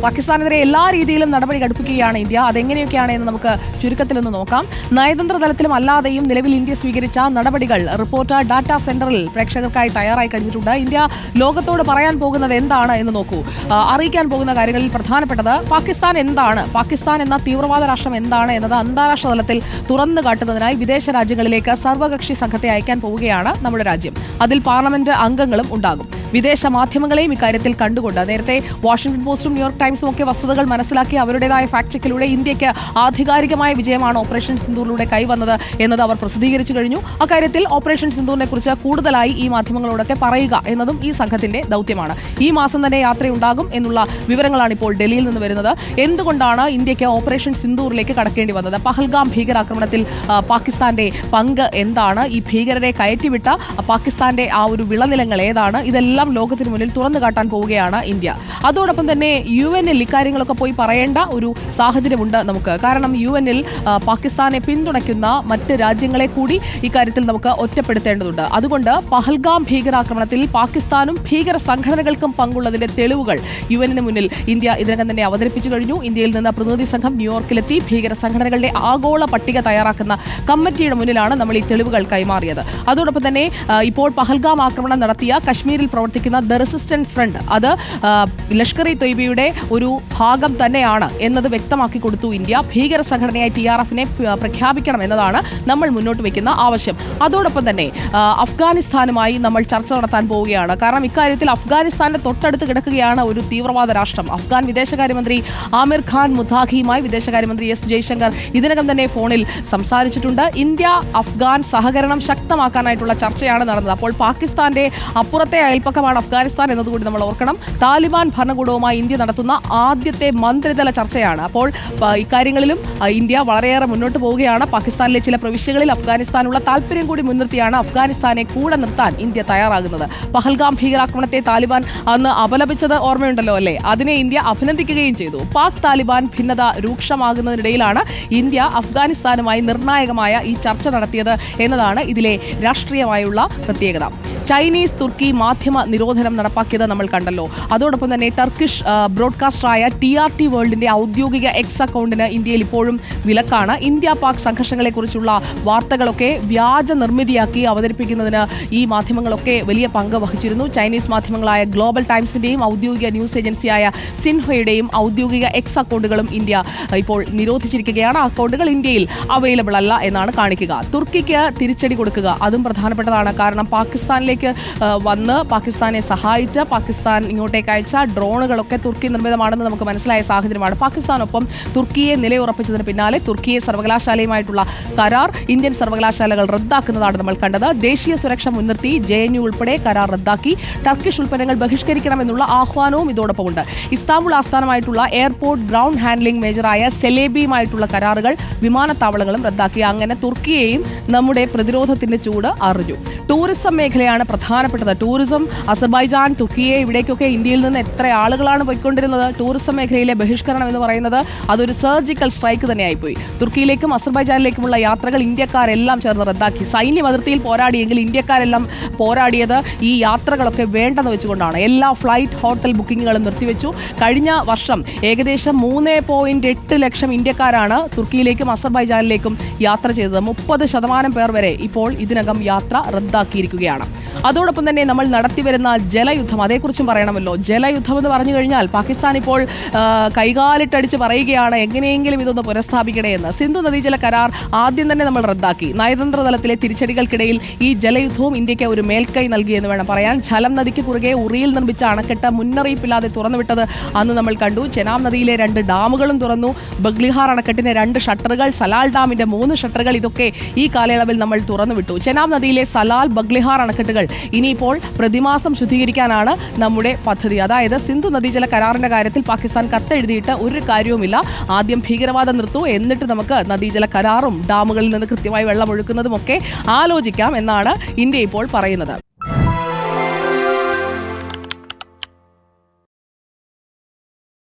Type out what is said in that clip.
പാകിസ്ഥാനെതിരെ എല്ലാ രീതിയിലും നടപടി ഘടിപ്പിക്കുകയാണ് ഇന്ത്യ. അതെങ്ങനെയൊക്കെയാണ് എന്ന് നമുക്ക് ചുരുക്കത്തിൽ ഒന്ന് നോക്കാം. നയതന്ത്ര തലത്തിലും അല്ലാതെയും നിലവിൽ ഇന്ത്യ സ്വീകരിച്ച നടപടികൾ റിപ്പോർട്ട് ഡാറ്റാ സെന്ററിൽ പ്രേക്ഷകർക്കായി തയ്യാറായി കഴിഞ്ഞിട്ടുണ്ട്. ഇന്ത്യ ലോകത്തോട് പറയാൻ പോകുന്നത് എന്താണ് എന്ന് നോക്കൂ. അറിയിക്കാൻ പോകുന്ന കാര്യങ്ങളിൽ പ്രധാനപ്പെട്ടത് പാകിസ്ഥാൻ എന്താണ്? പാകിസ്ഥാൻ എന്ന തീവ്രവാദ രാഷ്ട്രം എന്താണ് എന്നത് അന്താരാഷ്ട്ര തലത്തിൽ തുറന്നു കാട്ടുന്നതിനായി വിദേശ രാജ്യങ്ങളിലേക്ക് സർവകക്ഷി സംഘത്തെ അയക്കാൻ പോവുകയാണ് നമ്മുടെ രാജ്യം. അതിൽ പാർലമെന്റ് അംഗങ്ങളും ഉണ്ടാകും. വിദേശ മാധ്യമങ്ങളെയും ഇക്കാര്യത്തിൽ കണ്ടുകൊണ്ട് നേരത്തെ വാഷിംഗ്ടൺ പോസ്റ്റും ന്യൂയോർക്ക് ടൈംസും ഒക്കെ വസ്തുതകൾ മനസ്സിലാക്കി അവരുടേതായ ഫാക്ട് ചെക്കിലൂടെ ഇന്ത്യയ്ക്ക് ആധികാരികമായ വിജയമാണ് ഓപ്പറേഷൻ സിന്ദൂറിലൂടെ കൈവന്നത് എന്നത് അവർ പ്രസിദ്ധീകരിച്ചു കഴിഞ്ഞു. അക്കാര്യത്തിൽ ഓപ്പറേഷൻ സിന്ദൂറിനെ കുറിച്ച് കൂടുതലായി ഈ മാധ്യമങ്ങളോടൊക്കെ പറയുക എന്നതും ഈ സംഘത്തിന്റെ ദൗത്യമാണ്. ഈ മാസം തന്നെ യാത്രയുണ്ടാകും എന്നുള്ള വിവരങ്ങളാണ് ഇപ്പോൾ ഡൽഹിയിൽ നിന്ന് വരുന്നത്. എന്തുകൊണ്ടാണ് ഇന്ത്യയ്ക്ക് ഓപ്പറേഷൻ സിന്ദൂറിലേക്ക് കടക്കേണ്ടി വന്നത്? പഹൽഗാം ഭീകരാക്രമണത്തിൽ പാകിസ്ഥാന്റെ പങ്ക് എന്താണ്? ഈ ഭീകരരെ കയറ്റിവിട്ട പാകിസ്ഥാന്റെ ആ ഒരു വിളനിലങ്ങൾ ഏതാണ്? ഇതെല്ലാം ലോകത്തിന് മുന്നിൽ തുറന്നു കാട്ടാൻ പോവുകയാണ് ഇന്ത്യ. അതോടൊപ്പം തന്നെ യു എനിൽ ഇക്കാര്യങ്ങളൊക്കെ പോയി പറയേണ്ട ഒരു സാഹചര്യമുണ്ട് നമുക്ക്. കാരണം യു എനിൽ പാകിസ്ഥാനെ പിന്തുണയ്ക്കുന്ന മറ്റ് രാജ്യങ്ങളെ കൂടി ഇക്കാര്യത്തിൽ നമുക്ക് ഒറ്റപ്പെടുത്തേണ്ടതുണ്ട്. അതുകൊണ്ട് പഹൽഗാം ഭീകരാക്രമണത്തിൽ പാകിസ്ഥാനും ഭീകര സംഘടനകൾക്കും പങ്കുള്ളതിന്റെ തെളിവുകൾ യു എന്നിന് മുന്നിൽ ഇന്ത്യ ഇതിനകം തന്നെ അവതരിപ്പിച്ചു കഴിഞ്ഞു. ഇന്ത്യയിൽ നിന്ന് പ്രതിനിധി സംഘം ന്യൂയോർക്കിലെത്തി. ഭീകര സംഘടനകളുടെ ആഗോള പട്ടിക തയ്യാറാക്കുന്ന കമ്മിറ്റിയുടെ മുന്നിലാണ് നമ്മൾ ഈ തെളിവുകൾ കൈമാറിയത്. അതോടൊപ്പം തന്നെ ഇപ്പോൾ പഹൽഗാം ആക്രമണം നടത്തിയ കശ്മീരിൽ പ്രവർത്തിക്കുന്ന ദ റെസിസ്റ്റൻസ് ഫ്രണ്ട് അത് ലഷ്കർ ഇ തൊയ്ബയുടെ ഒരു ഭാഗം തന്നെയാണ് എന്നത് വ്യക്തമാക്കി കൊടുത്തു ഇന്ത്യ. ഭീകര സംഘടനയായി ടി ആർ എഫിനെ പ്രഖ്യാപിക്കണം എന്നതാണ് നമ്മൾ മുന്നോട്ട് വെക്കുന്ന ആവശ്യം. അതോടൊപ്പം തന്നെ അഫ്ഗാനിസ്ഥാനുമായി നമ്മൾ ചർച്ച നടത്താൻ പോവുകയാണ്. കാരണം ഇക്കാര്യത്തിൽ അഫ്ഗാനിസ്ഥാന്റെ തൊട്ടടുത്ത് കിടക്കുകയാണ് ഒരു തീവ്രവാദ രാഷ്ട്രം. അഫ്ഗാൻ വിദേശകാര്യമന്ത്രി ആമിർ ഖാൻ മുതാഖിയുമായി വിദേശകാര്യമന്ത്രി എസ് ജയശങ്കർ ഇതിനകം തന്നെ ഫോണിൽ സംസാരിച്ചിട്ടുണ്ട്. ഇന്ത്യ അഫ്ഗാൻ സഹകരണം ശക്തമാക്കാനായിട്ടുള്ള ചർച്ചയാണ് നടന്നത്. അപ്പോൾ പാകിസ്ഥാന്റെ അപ്പുറത്തെ അയൽപ്പക്കമാണ് അഫ്ഗാനിസ്ഥാൻ എന്നതുകൂടി നമ്മൾ ഓർക്കണം. താലിബാൻ ഭരണകൂടവുമായി ഇന്ത്യ നടത്തുന്ന ആദ്യത്തെ മന്ത്രിതല ചർച്ചയാണ്. അപ്പോൾ ഇക്കാര്യങ്ങളിലും ഇന്ത്യ വളരെയേറെ മുന്നോട്ട് പോവുകയാണ്. പാകിസ്ഥാനിലെ ചില പ്രവിശ്യകളിൽ അഫ്ഗാനിസ്ഥാനുള്ള താല്പര്യം കൂടി മുൻനിർത്തിയാണ് അഫ്ഗാനിസ്ഥാനെ കൂടെ നിർത്താൻ ഇന്ത്യ തയ്യാറാകുന്നത്. പഹൽഗാം ഭീകരാക്രമണത്തെ താലിബാൻ അന്ന് അപലപിച്ചത് ഓർമ്മയുണ്ടല്ലോ അല്ലേ? അതിനെ ഇന്ത്യ അഭിനന്ദിക്കുകയും ചെയ്തു. പാക് താലിബാൻ ഭിന്നത രൂക്ഷമാകുന്നതിനിടയിലാണ് ഇന്ത്യ അഫ്ഗാനിസ്ഥാനുമായി നിർണായകമായ ഈ ചർച്ച നടത്തിയത് എന്നതാണ് ഇതിലെ രാഷ്ട്രീയമായുള്ള പ്രത്യേകത. ചൈനീസ് തുർക്കി മാധ്യമ നിരോധനം നടപ്പാക്കിയത് നമ്മൾ കണ്ടല്ലോ. അതോടൊപ്പം തന്നെ ടർക്കിഷ് ബ്രോഡ്കാസ്റ്ററായ ടി ആർ ടി വേൾഡിന്റെ ഔദ്യോഗിക എക്സ് അക്കൗണ്ടിന് ഇന്ത്യയിൽ ഇപ്പോഴും വിലക്കാണ്. ഇന്ത്യ പാക് സംഘർഷങ്ങളെക്കുറിച്ചുള്ള വാർത്തകളൊക്കെ വ്യാജ നിർമ്മിതിയാക്കി അവതരിപ്പിക്കുന്നതിന് ഈ മാധ്യമങ്ങളൊക്കെ വലിയ പങ്ക് വഹിച്ചിരുന്നു. ചൈനീസ് മാധ്യമങ്ങളായ ഗ്ലോബൽ ടൈംസിന്റെയും ഔദ്യോഗിക ന്യൂസ് ഏജൻസിയായ സിൻഹയുടെയും ഔദ്യോഗിക എക്സ് അക്കൗണ്ടുകളും ഇന്ത്യ ഇപ്പോൾ നിരോധിച്ചിരിക്കുകയാണ്. അക്കൗണ്ടുകൾ ഇന്ത്യയിൽ അവൈലബിൾ അല്ല എന്നാണ് കാണിക്കുക. തുർക്കിക്ക് തിരിച്ചടി കൊടുക്കുക അതും പ്രധാനപ്പെട്ടതാണ്. കാരണം പാകിസ്ഥാനിലേക്ക് ആ, വന്ന് പാകിസ്ഥാനെ സഹായിച്ച് പാകിസ്ഥാൻ ഇങ്ങോട്ടേക്ക് അയച്ച ഡ്രോണുകളൊക്കെ തുർക്കി നിർമ്മിതമാണെന്ന് നമുക്ക് മനസ്സിലായ സാഹചര്യമാണ്. പാകിസ്ഥാനൊപ്പം തുർക്കിയെ നിലയുറപ്പിച്ചതിന് പിന്നാലെ തുർക്കിയെ സർവകലാശാലയുമായിട്ടുള്ള കരാർ ഇന്ത്യൻ സർവകലാശാലകൾ റദ്ദാക്കുന്നതാണ് നമ്മൾ കണ്ടത്. ദേശീയ സുരക്ഷ മുൻനിർത്തി ജെ എൻ യു ഉൾപ്പെടെ കരാർ റദ്ദാക്കി. ടർക്കിഷ് ഉൽപ്പന്നങ്ങൾ ബഹിഷ്കരിക്കണമെന്നുള്ള ആഹ്വാനവും ഇതോടൊപ്പമുണ്ട്. ഇസ്താംബുൾ ആസ്ഥാനമായിട്ടുള്ള എയർപോർട്ട് ഗ്രൗണ്ട് ഹാൻഡ്ലിംഗ് മേജറായ സെലേബിയുമായിട്ടുള്ള കരാറുകൾ വിമാനത്താവളങ്ങളും റദ്ദാക്കി. അങ്ങനെ തുർക്കിയെയും നമ്മുടെ പ്രതിരോധത്തിന്റെ ചൂട് അറിഞ്ഞു. ടൂറിസം മേഖലയാണ് പ്രധാനപ്പെട്ടത്. ടൂറിസം അസർബൈജാൻ തുർക്കിയെ ഇവിടേക്കൊക്കെ ഇന്ത്യയിൽ നിന്ന് എത്ര ആളുകളാണ് പോയിക്കൊണ്ടിരുന്നത്? ടൂറിസം മേഖലയിലെ ബഹിഷ്കരണം എന്ന് പറയുന്നത് അതൊരു സർജിക്കൽ സ്ട്രൈക്ക് തന്നെയായിപ്പോയി. തുർക്കിയിലേക്കും അസർബൈജാനിലേക്കുമുള്ള യാത്രകൾ ഇന്ത്യക്കാരെല്ലാം ചേർന്ന് റദ്ദാക്കി. സൈന്യം അതിർത്തിയിൽ പോരാടിയെങ്കിൽ ഇന്ത്യക്കാരെല്ലാം പോരാടിയത് ഈ യാത്രകളൊക്കെ വേണ്ടെന്ന് വെച്ചുകൊണ്ടാണ്. എല്ലാ ഫ്ലൈറ്റ് ഹോട്ടൽ ബുക്കിങ്ങുകളും നിർത്തിവെച്ചു. കഴിഞ്ഞ വർഷം ഏകദേശം മൂന്ന് പോയിന്റ് എട്ട് ലക്ഷം ഇന്ത്യക്കാരാണ് തുർക്കിയിലേക്കും അസർബൈജാനിലേക്കും യാത്ര ചെയ്തത്. മുപ്പത് ശതമാനം പേർ വരെ ഇപ്പോൾ ഇതിനകം യാത്ര റദ്ദാക്കിയിരിക്കുകയാണ് അതോടൊപ്പം തന്നെ നമ്മൾ നടത്തിവരുന്ന ജലയുദ്ധം അതേക്കുറിച്ചും പറയണമല്ലോ. ജലയുദ്ധം എന്ന് പറഞ്ഞു കഴിഞ്ഞാൽ പാകിസ്ഥാൻ ഇപ്പോൾ കൈകാലിട്ടടിച്ച് പറയുകയാണ് എങ്ങനെയെങ്കിലും ഇതൊന്ന് പുനഃസ്ഥാപിക്കണേ എന്ന്. സിന്ധു നദീജല കരാർ ആദ്യം തന്നെ നമ്മൾ റദ്ദാക്കി. നയതന്ത്ര തലത്തിലെ തിരിച്ചടികൾക്കിടയിൽ ഈ ജലയുദ്ധവും ഇന്ത്യയ്ക്ക് ഒരു മേൽക്കൈ നൽകിയെന്ന് വേണം പറയാൻ. ഝലം നദിക്ക് കുറുകെ ഉറിയിൽ നിർമ്മിച്ച അണക്കെട്ട് മുന്നറിയിപ്പില്ലാതെ തുറന്നുവിട്ടത് അന്ന് നമ്മൾ കണ്ടു. ചെനാം നദിയിലെ രണ്ട് ഡാമുകളും തുറന്നു. ബഗ്ലിഹാർ അണക്കെട്ടിന്റെ രണ്ട് ഷട്ടറുകൾ സലാൽ ഡാമിന്റെ മൂന്ന് ഷട്ടറുകൾ ഇതൊക്കെ ഈ കാലയളവിൽ നമ്മൾ തുറന്നുവിട്ടു. ചെനാബ് നദിയിലെ സലാൽ ബഗ്ലിഹാർ അണക്കെട്ടുകൾ ഇനിയിപ്പോൾ പ്രതിമാസം ശുദ്ധീകരിക്കാനാണ് നമ്മുടെ പദ്ധതി. അതായത് സിന്ധു നദീജല കരാറിന്റെ കാര്യത്തിൽ പാകിസ്ഥാൻ കത്തെഴുതിയിട്ട് ഒരു കാര്യവുമില്ല. ആദ്യം ഭീകരവാദം നിർത്തൂ എന്നിട്ട് നമുക്ക് നദീജല കരാറും ഡാമുകളിൽ നിന്ന് കൃത്യമായി വെള്ളം ഒഴുക്കുന്നതും ഒക്കെ ആലോചിക്കാം എന്നാണ് ഇന്ത്യ ഇപ്പോൾ പറയുന്നത്.